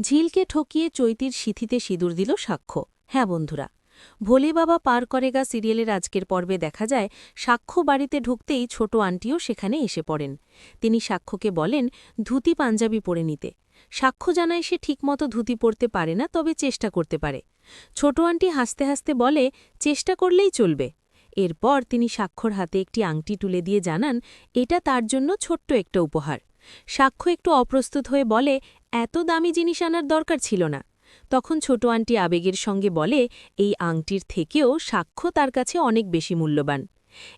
ঝিলকে ঠকিয়ে চৈতির সিথিতে সিঁদুর দিল সাক্ষ্য। হ্যাঁ বন্ধুরা, ভোলে বাবা পার করেগা সিরিয়ালের আজকের পর্বে দেখা যায়, সাক্ষ্য বাড়িতে ঢুকতেই ছোট আন্টিও সেখানে এসে পড়েন। তিনি সাক্ষ্যকে বলেন, ধুতি পাঞ্জাবি পরে নিতে। সাক্ষ্য জানায় সে ঠিকমতো ধুতি পরতে পারে না, তবে চেষ্টা করতে পারে। ছোট আন্টি হাসতে হাসতে বলে, চেষ্টা করলেই চলবে। এরপর তিনি সাক্ষর হাতে একটি আংটি তুলে দিয়ে জানান, এটা তার জন্য ছোট্ট একটা উপহার। সাক্ষ্য একটু অপ্রস্তুত হয়ে বলে, এত দামি জিনিস আনার দরকার ছিল না। তখন ছোট আন্টি আবেগের সঙ্গে বলে, এই আংটির থেকেও সাক্ষ্য তার কাছে অনেক বেশি মূল্যবান।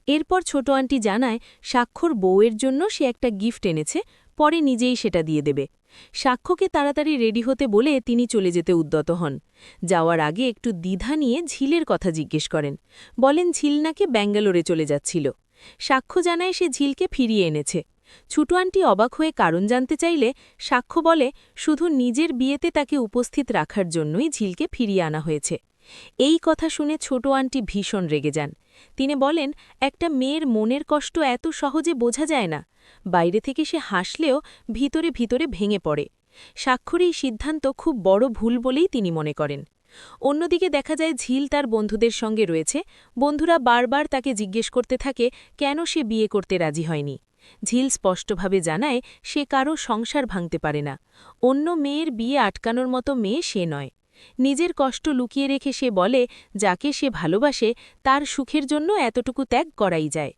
এরপর ছোট আন্টি জানায় সাক্ষর বউয়ের জন্য সে একটা গিফট এনেছে, পরে নিজেই সেটা দিয়ে দেবে। সাক্ষ্যকে তাড়াতাড়ি রেডি হতে বলে তিনি চলে যেতে উদ্যত হন। যাওয়ার আগে একটু দ্বিধা নিয়ে ঝিলের কথা জিজ্ঞেস করেন। বলেন, ঝিল নাকি ব্যাঙ্গালোরে চলে যাচ্ছিল? সাক্ষ্য জানায়, সে ঝিলকে ফিরিয়ে এনেছে। ছুটু আন্টি অবাক হয়ে কারণ জানতে চাইলে সাক্ষ্য বলে শুধু নিজের বিয়েতে তাকে উপস্থিত রাখার জন্যই ঝিলকে ফিরিয়ে আনা হয়েছে। এই কথা শুনে ছোট আন্টি ভীষণ রেগে যান। তিনি বলেন, একটা মেয়ের মনের কষ্ট এত সহজে বোঝা যায় না। বাইরে থেকে সে হাসলেও ভিতরে ভিতরে ভেঙে পড়ে। স্বাক্ষর এই সিদ্ধান্ত খুব বড় ভুল বলেই তিনি মনে করেন। অন্যদিকে দেখা যায় ঝিল তার বন্ধুদের সঙ্গে রয়েছে। বন্ধুরা বারবার তাকে জিজ্ঞেস করতে থাকে, কেন সে বিয়ে করতে রাজি হয়নি? ঝিল স্পষ্টভাবে জানায় সে কারও সংসার ভাঙতে পারে না। অন্য মেয়ের বিয়ে আটকানোর মতো মেয়ে সে নয়। নিজের কষ্ট লুকিয়ে রেখে সে বলে, যাকে সে ভালোবাসে, তার সুখের জন্য এতটুকু ত্যাগ করাই যায়।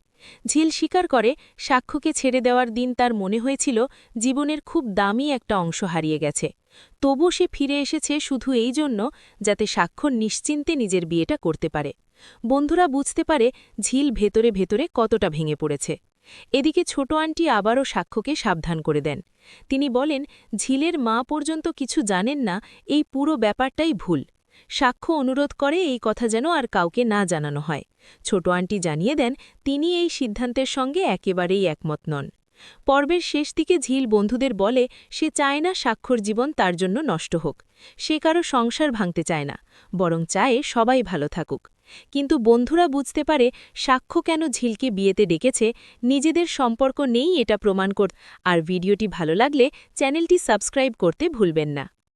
ঝিল স্বীকার করে, সাক্ষ্যকে ছেড়ে দেওয়ার দিন তার মনে হয়েছিল জীবনের খুব দামি একটা অংশ হারিয়ে গেছে। তবু সে ফিরে এসেছে শুধু এই জন্য যাতে সাক্ষর নিশ্চিন্তে নিজের বিয়েটা করতে পারে। বন্ধুরা বুঝতে পারে ঝিল ভেতরে ভেতরে কতটা ভেঙে পড়েছে। এদিকে ছোট আন্টি আবারও সাক্ষ্যকে সাবধান করে দেন। তিনি বলেন, ঝিলের মা পর্যন্ত কিছু জানেন না, এই পুরো ব্যাপারটাই ভুল। সাক্ষ্য অনুরোধ করে এই কথা যেন আর কাউকে না জানানো হয়। ছোট আন্টি জানিয়ে দেন, তিনি এই সিদ্ধান্তের সঙ্গে একেবারেই একমত নন। পর্বের শেষ দিকে ঝিল বন্ধুদের বলে, সে চায় না স্বাক্ষর জীবন তার জন্য নষ্ট হোক। সে কারও সংসার ভাঙতে চায় না, বরং চায় সবাই ভালো থাকুক। কিন্তু বন্ধুরা বুঝতে পারে সাক্ষ্য কেন ঝিলকে বিয়েতে ডেকেছে, নিজেদের সম্পর্ক নেই এটা প্রমাণ কর আর ভিডিওটি ভালো লাগলে চ্যানেলটি সাবস্ক্রাইব করতে ভুলবেন না।